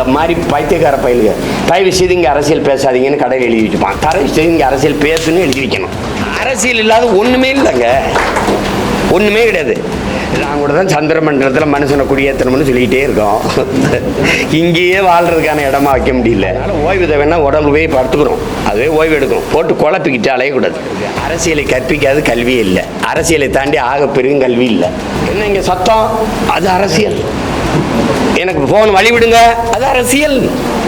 இந்த மாதிரி பைத்தியக்கார பயிலுங்க தயவு செய்து இங்கே அரசியல் பேசாதீங்கன்னு கடையில் எழுதி வச்சுப்பான். தயவு செய்து இங்கே அரசியல் பேசுன்னு எழுதி வைக்கணும். அரசியல் இல்லாத ஒன்றுமே இல்லைங்க. ஒன்றுமே கிடையாது. நான் கூட தான் சந்திர மண்டலத்தில் மனுஷனை குடியேற்றணும்னு சொல்லிக்கிட்டே இருக்கோம். இங்கேயே வாழ்றதுக்கான இடமா வைக்க முடியல. அதனால் ஓய்வு தேவைன்னா உடம்பு போய் படுத்துக்கிறோம். அதுவே ஓய்வு எடுக்கணும் போட்டு குழப்பிக்கிட்டு அலையக்கூடாது அரசியலை கற்பிக்காது கல்வியே இல்லை. அரசியலை தாண்டி ஆக பெருகும் கல்வி இல்லை. என்ன இங்கே சத்தம்? அது அரசியல். எனக்கு ஃபோன் வழிவிடுங்க. அது அரசியல்.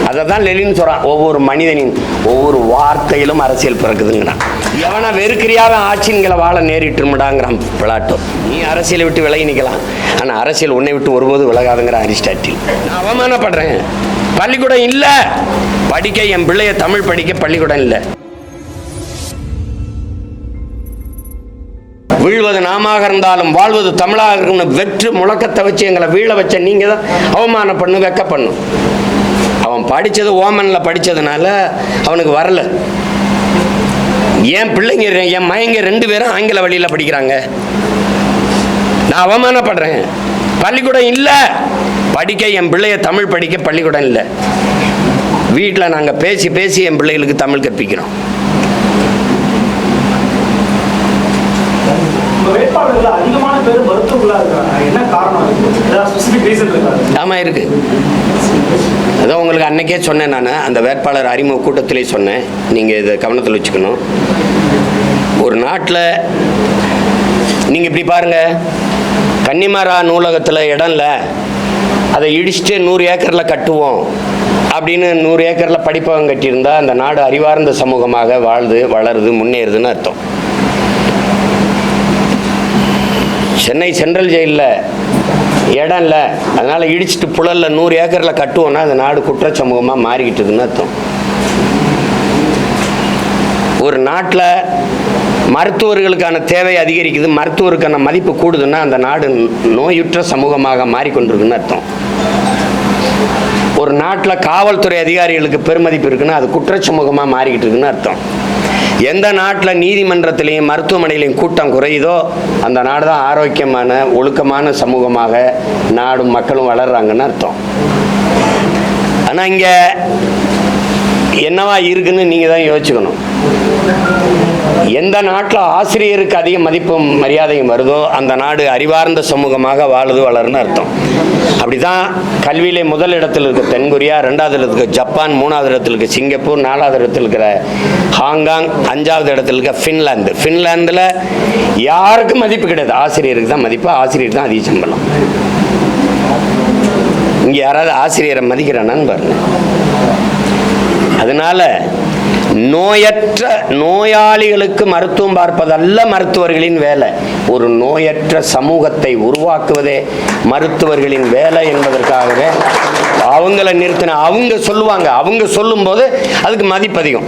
அதை தான் லெலின் சொல்கிறான் ஒவ்வொரு மனிதனின் ஒவ்வொரு வார்த்தையிலும் அரசியல் பிறக்குதுங்கிறான் எவனா வெறுக்கிறியாவன் ஆட்சின்களை வாழ நேரிட்டுமுடாங்கிறான் பிளாட்டோ. நீ அரசியலை விட்டு விலகி நிற்கலாம் ஆனால் அரசியல் உன்னை விட்டு ஒருபோது விலகாதுங்கிற அரிஸ்டாட்டில். நான் அவமானப்படுறேன். பள்ளிக்கூடம் இல்லை. படிக்க என் பிள்ளைய தமிழ் படிக்க பள்ளிக்கூடம் இல்லை. வீழ்வது நாமாக இருந்தாலும் வாழ்வது தமிழாக இருக்கும்னு வெற்று முழக்கத்தை வச்சு எங்களை வீழ வச்ச நீங்கள் தான் அவமானம் பண்ணு வெக்க பண்ணும் அவன் படித்தது ஓமனில் படித்ததுனால அவனுக்கு வரல. என் பிள்ளைங்க என் மயங்க ரெண்டு பேரும் ஆங்கில வழியில் படிக்கிறாங்க. நான் அவமானப்படுறேன். பள்ளிக்கூடம் இல்லை. படிக்க என் பிள்ளைய தமிழ் படிக்க பள்ளிக்கூடம் இல்லை. வீட்டில் நாங்கள் பேசி பேசி என் பிள்ளைகளுக்கு தமிழ் கற்பிக்கிறோம். வேட்பாளர்கள் அதிகமான பேர் மருத்துவர்களா இருக்காங்க என்ன காரணம் ஸ்பெசிபிக் ரீசன் இருக்கா? ஆமாம் இருக்கு. அதான் உங்களுக்கு அன்னைக்கே சொன்னேன் நான். அந்த வேட்பாளர் அறிமுக கூட்டத்திலே சொன்னேன். நீங்கள் இதை கவனத்தில் வச்சுக்கணும். ஒரு நாட்டில் நீங்கள் இப்படி பாருங்க. கன்னிமரா நூலகத்தில் இடம் இல்லை அதை இடிச்சுட்டு நூறு ஏக்கரில் கட்டுவோம் அப்படின்னு நூறு ஏக்கரில் படிப்பகம் கட்டியிருந்தால் அந்த நாடு அறிவார்ந்த சமூகமாக வாழுது வளருது முன்னேறுதுன்னு அர்த்தம். சென்னை சென்ட்ரல் ஜெயிலில் இடம் இல்லை அதனால் இடிச்சிட்டு புழலில் நூறு ஏக்கரில் கட்டுவோன்னா அந்த நாடு குற்ற சமூகமாக மாறிக்கிட்டுதுன்னு அர்த்தம். ஒரு நாட்டில் மருத்துவர்களுக்கான தேவை அதிகரிக்குது மருத்துவருக்கான மதிப்பு கூடுதுன்னா அந்த நாடு நோயுற்ற சமூகமாக மாறிக்கொண்டிருக்குன்னு அர்த்தம். ஒரு நாட்டில் காவல்துறை அதிகாரிகளுக்கு பெருமதிப்பு இருக்குன்னா அது குற்றச் சமூகமாக மாறிக்கிட்டு இருக்குன்னு அர்த்தம். எந்த நாட்டில் நீதிமன்றத்திலையும் மருத்துவமனையிலையும் கூட்டம் குறையுதோ அந்த நாடு தான் ஆரோக்கியமான ஒழுக்கமான சமூகமாக நாடும் மக்களும் வளர்கிறாங்கன்னு அர்த்தம். ஆனால் இங்கே என்னவா இருக்குன்னு நீங்கள் தான் யோசிச்சுக்கணும். எந்த நாட்டில் ஆசிரியருக்கு அதிக மதிப்பும் மரியாதையும் வருதோ அந்த நாடு அறிவார்ந்த சமூகமாக வாழுது வளருன்னு அர்த்தம். அப்படிதான் கல்வியிலே முதல் இடத்தில் இருக்க தென்கொரியா ரெண்டாவது இடத்துல இருக்க ஜப்பான் மூணாவது இடத்துல இருக்க சிங்கப்பூர் நாலாவது இடத்துல இருக்கிற ஹாங்காங் அஞ்சாவது இடத்துல இருக்க ஃபின்லாந்து. ஃபின்லாந்தில் யாருக்கும் மதிப்பு கிடையாது? ஆசிரியருக்கு தான் மதிப்பு ஆசிரியர் தான் அதிக சம்பளம். இங்கே யாராவது ஆசிரியரை மதிக்கிறானான்னு பாருங்க. அதனால நோயற்ற நோயாளிகளுக்கு மருத்துவம் பார்ப்பதல்ல மருத்துவர்களின் வேலை. ஒரு நோயற்ற சமூகத்தை உருவாக்குவதே மருத்துவர்களின் வேலை என்பதற்காகவே அவங்கள நிறுத்தின அவங்க சொல்லுவாங்க. அவங்க சொல்லும்போது அதுக்கு மதிப்பு அதிகம்.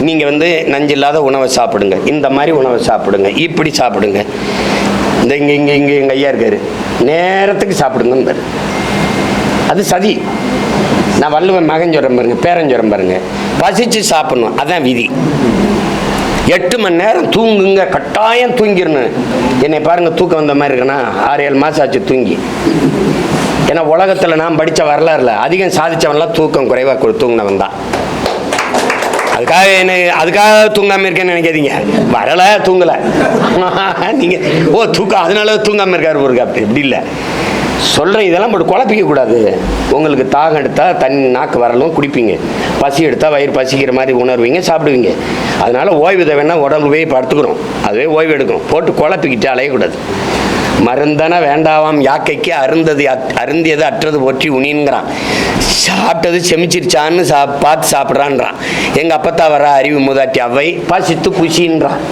நீங்கள் வந்து நஞ்சில்லாத உணவை சாப்பிடுங்க. இந்த மாதிரி உணவை சாப்பிடுங்க. இப்படி சாப்பிடுங்க. இந்த இங்கே இங்கே இங்கே எங்கள் ஐயா இருக்காரு. நேரத்துக்கு சாப்பிடுங்கன்னு அது சதி. நான் வள்ளுவன் மகன் சொல்கிறேன் பாருங்க பேரன் சொல்கிறேன் பாருங்க. பசிச்சு சாப்பிடணும் அதான் விதி. எட்டு மணி நேரம் தூங்குங்க கட்டாயம் தூங்கிடணும். என்னை பாருங்க தூக்கம் வந்த மாதிரி இருக்குன்னா ஆறு ஏழு மாதம் ஆச்சு தூங்கி. ஏன்னா உலகத்தில் நான் படித்த வரலாறுல அதிகம் சாதித்தவன்லாம் தூக்கம் குறைவாக கொடு தூங்கினவன் தான். அதுக்காக என்ன அதுக்காக தூங்காமல் இருக்கேன்னு நினைக்காதீங்க. வரலை தூங்கலை. நீங்கள் ஓ தூக்கம் அதனால தூங்காமல் இருக்காரு ஒரு அப்படி இப்படி இல்லை. சொல்கிற இதெல்லாம் போட்டு குழப்பிக்க கூடாது. உங்களுக்கு தாகம் எடுத்தால் தண்ணி நாக்கு வரலும் குடிப்பீங்க. பசி எடுத்தால் வயிறு பசிக்கிற மாதிரி உணர்வீங்க சாப்பிடுவீங்க. அதனால் ஓய்வு தேவைன்னா உடம்பு போய் படுத்துக்கிறோம் அதுவே ஓய்வு எடுக்கும் போட்டு குழப்பிக்கிட்டு அலையக்கூடாது மருந்தன வேண்டாவாம் யாக்கைக்கு அருந்தது அருந்தியது அற்றது போற்றி உனின்ங்கிறான் சாப்பிட்டது செமிச்சிருச்சான்னு சா பார்த்து சாப்பிட்றான்றான். எங்கள் அப்பத்தா வர அறிவு மூதாட்டி அவை பசித்து புசின்றான்.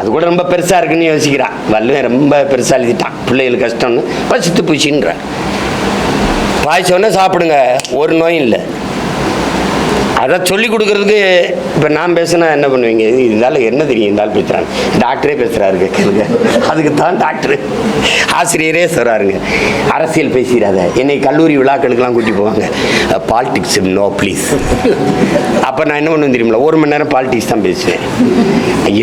அது கூட ரொம்ப பெருசாக இருக்குன்னு யோசிக்கிறான் வல்லுவன் ரொம்ப பெருசாக எழுதிட்டான். பிள்ளைகளுக்கு கஷ்டம்னு பசித்து புசின்றான். பாய்ச்சோன்னே சாப்பிடுங்க. ஒரு நோயும் இல்லை. அதை சொல்லி கொடுக்கறதுக்கு இப்போ நான் பேசுனா என்ன பண்ணுவீங்க? இது இருந்தாலும் என்ன தெரியும்? இருந்தாலும் பேசுகிறாங்க டாக்டரே பேசுகிறாரு கேளுங்க அதுக்கு தான் டாக்டரு. ஆசிரியரே சொல்கிறாருங்க அரசியல் பேசிடாத. என்னை கல்லூரி விழாக்களுக்கெல்லாம் கூட்டி போவாங்க. பாலிடிக்ஸ் நோ ப்ளீஸ் அப்போ நான் என்ன பண்ணுவேன் தெரியுமில ஒரு மணி நேரம் பாலிடிக்ஸ் தான் பேசுவேன்.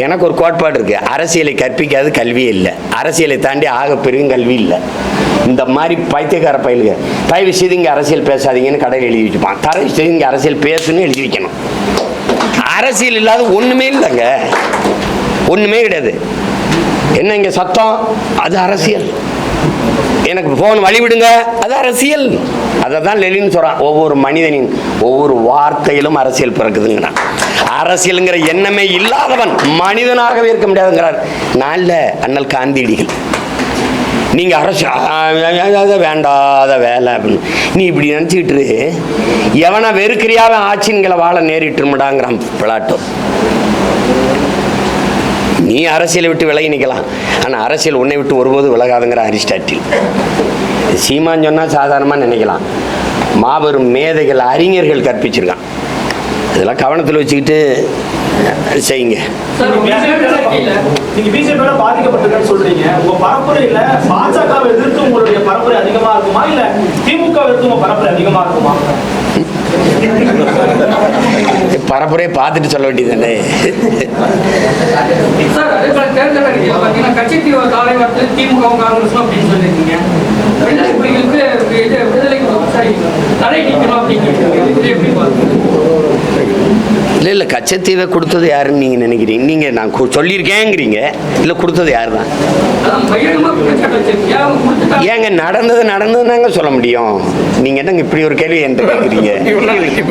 எனக்கு ஒரு கோட்பாடு இருக்குது அரசியலை கற்பிக்காது கல்வியே இல்லை. அரசியலை தாண்டி ஆக பெருகும் கல்வி இல்லை. இந்த மாதிரி பைத்தியக்கார பயிலுங்க. தயவு செய்து இங்கே அரசியல் பேசாதீங்கன்னு கடையில் எழுதி வச்சுப்பான். தயவு செய்து இங்கே அரசியல் பேசுன்னு எழுதி வைக்கணும். அரசியல் இல்லாத ஒன்றுமே இல்லைங்க. ஒன்றுமே கிடையாது. என்ன இங்கே சத்தம்? அது அரசியல். எனக்கு ஃபோன் வழிவிடுங்க. அது அரசியல். அதை தான் லெலின்னு சொல்கிறான் ஒவ்வொரு மனிதனின் ஒவ்வொரு வார்த்தையிலும் அரசியல் பிறக்குதுங்கிறான் அரசியலுங்கிற எண்ணமே இல்லாதவன் மனிதனாகவே இருக்க முடியாதுங்கிறார். நான் இல்லை அண்ணல் காந்தியடிகள். நீங்க அரசு வேண்டாத வேலை அப்படின்னு. நீ இப்படி நினச்சிக்கிட்டு எவனை வெறுக்கிறியாவன் ஆட்சின்களை வாழ நேரிட்டுருமடாங்கிறான் பிளாட்டோ. நீ அரசியலை விட்டு விலகி நிற்கலாம் ஆனால் அரசியல் உன்னை விட்டு ஒருபோது விலகாதுங்கிற அரிஸ்டாட்டில். சீமான் சொன்னால் சாதாரணமாக நினைக்கலாம். மாபெரும் மேதைகள் அறிஞர்கள் கற்பிச்சிருக்கான். இதெல்லாம் கவனத்தில் வச்சுக்கிட்டு செய்யுங்க. நீங்க பிஜேபியோட பாதிக்கப்பட்டிருக்கேன்னு சொல்றீங்க. உங்க பரப்புரையில இல்லை கச்சத்தீவை கொடுத்தது யாருன்னு நீங்கள் நினைக்கிறீங்க? நீங்கள் நான் சொல்லியிருக்கேங்கிறீங்க. இல்லை கொடுத்தது யார் தான் ஏங்க நடந்தது நடந்ததுனாங்க சொல்ல முடியும். நீங்கள் என்னங்க இப்படி ஒரு கேள்வி என்கிட்ட கேட்குறீங்க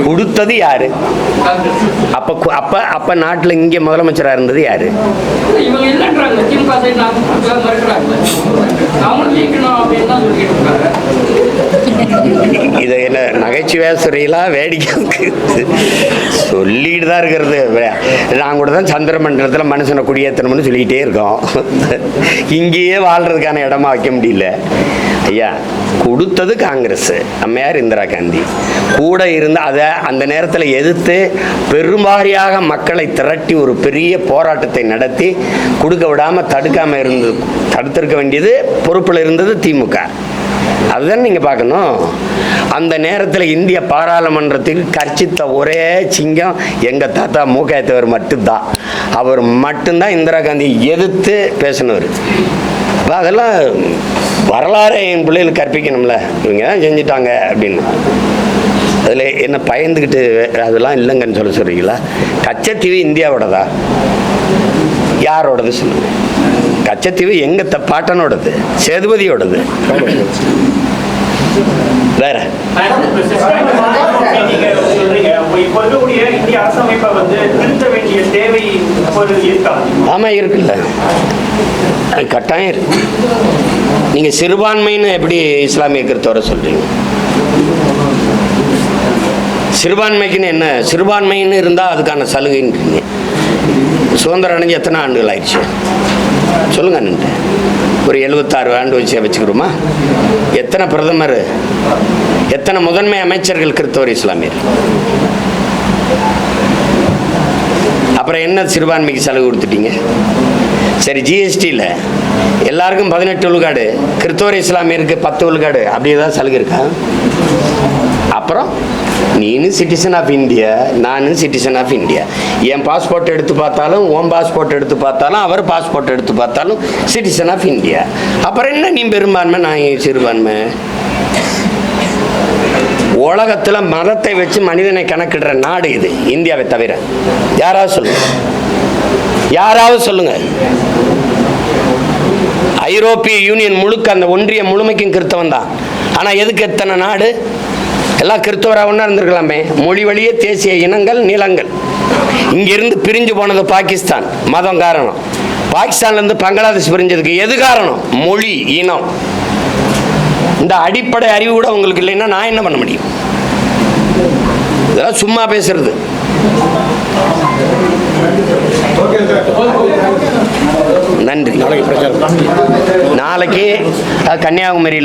கொடுத்தது யாரு? அப்போ அப்போ அப்போ நாட்டில் இங்கே முதலமைச்சராக இருந்தது யாரு? இதை என்ன நகைச்சுவை சொல்றீங்களா வேடிக்கை சொல்லிட்டு தான் இருக்கிறது. நான் கூட தான் சந்திரமண்டலத்தில் மனுஷனை குடியேற்றணும்னு சொல்லிக்கிட்டே இருக்கோம். இங்கேயே வாழ்கிறதுக்கான இடமா வைக்க முடியல. ஐயா கொடுத்தது காங்கிரஸ். அம்மையார் இந்திரா காந்தி. கூட இருந்து அதை அந்த நேரத்தில் எதிர்த்து பெரும்பாரியாக மக்களை திரட்டி ஒரு பெரிய போராட்டத்தை நடத்தி கொடுக்க விடாமல் தடுக்காமல் இருந்தது தடுத்திருக்க வேண்டியது பொறுப்பில் இருந்தது திமுக. அதுதான் நீங்கள் பார்க்கணும். அந்த நேரத்தில் இந்திய பாராளுமன்றத்துக்கு கர்ச்சித்த ஒரே சிங்கம் எங்கள் தாத்தா மூக்காயத்தவர் மட்டும்தான். அவர் மட்டும்தான் இந்திரா காந்தி எதிர்த்து பேசினவர். அதெல்லாம் வரலாறு என் பிள்ளைகளுக்கு கற்பிக்கணும்ல. இவங்க தான் செஞ்சுட்டாங்க அப்படின்னு. அதில் என்ன பயந்துக்கிட்டு அதெல்லாம் இல்லைங்கன்னு சொல்ல சொல்கிறீங்களா கச்சத்தீவு இந்தியாவோடதா? யாரோடது சொல்லுங்கள் கச்சத்தீவு எங்க த பாட்டனோடது சேதுபதியோடது. வேற? ஆமாம் ஆமா இருக்குல்ல. கட்டாயம் இருக்கு. நீங்க சிறுபான்மைன்னு எப்படி இஸ்லாமிய கிறிஸ்தவரை சொல்றீங்க? சிறுபான்மைக்குன்னு என்ன? சிறுபான்மைன்னு இருந்தால் அதுக்கான சலுகைன்றீங்க. சுதந்திரம் அடைஞ்சு எத்தனை ஆண்டுகள் ஆயிடுச்சு? சொல்லுங்க ஒரு எழுபத்தாறு ஆண்டு வச்சு வச்சுக்கிறோமா? எத்தனை பிரதமர் எத்தனை முதன்மை அமைச்சர்கள் கிறிஸ்தவர் இஸ்லாமியர்? அப்புறம் என்ன சிறுபான்மைக்கு செலவு கொடுத்துட்டீங்க? சரி ஜிஎஸ்டியில் எல்லாருக்கும் பதினெட்டு உள்காடு கிறிஸ்தவர் இஸ்லாமியருக்கு பத்து உள்காடு அப்படி ஏதாவது சலுகை இருக்கா? அப்புறம்? நீனு சிட்டிசன் ஆஃப் இந்தியா நானும் சிட்டிசன் ஆஃப் இந்தியா என் பாஸ்போர்ட் எடுத்து பார்த்தாலும் உன் பாஸ்போர்ட் எடுத்து பார்த்தாலும் அவர் பாஸ்போர்ட் எடுத்து பார்த்தாலும் சிட்டிசன் ஆஃப் இந்தியா அப்புறம் என்ன நீ பெரும்பான்மை நான் சிறுபான்மை? உலகத்தில் மதத்தை வச்சு மனிதனை கணக்கிடுற நாடு இது இந்தியாவை தவிர. யாராவது சொல்லுங்க. யாராவது சொல்லுங்க. ஐரோப்பிய யூனியன் முழுக்க அந்த ஒன்றிய முழுமைக்கும் கிறித்தவன் தான். ஆனால் எதுக்கு எத்தனை நாடு? எல்லாம் கிறிஸ்தவராக ஒன்றா இருந்திருக்கலாமே. மொழி வழியே தேசிய இனங்கள் நிலங்கள். இங்கிருந்து பிரிஞ்சு போனது பாகிஸ்தான். மதம் காரணம். பாகிஸ்தான்லேருந்து பங்களாதேஷ் பிரிஞ்சதுக்கு எது காரணம்? மொழி இனம். இந்த அடிப்படை அறிவு கூட உங்களுக்கு இல்லைன்னா நான் என்ன பண்ண முடியும்? இதெல்லாம் சும்மா பேசுறது. நன்றி. நாளைக்கு கன்னியாகுமரியில்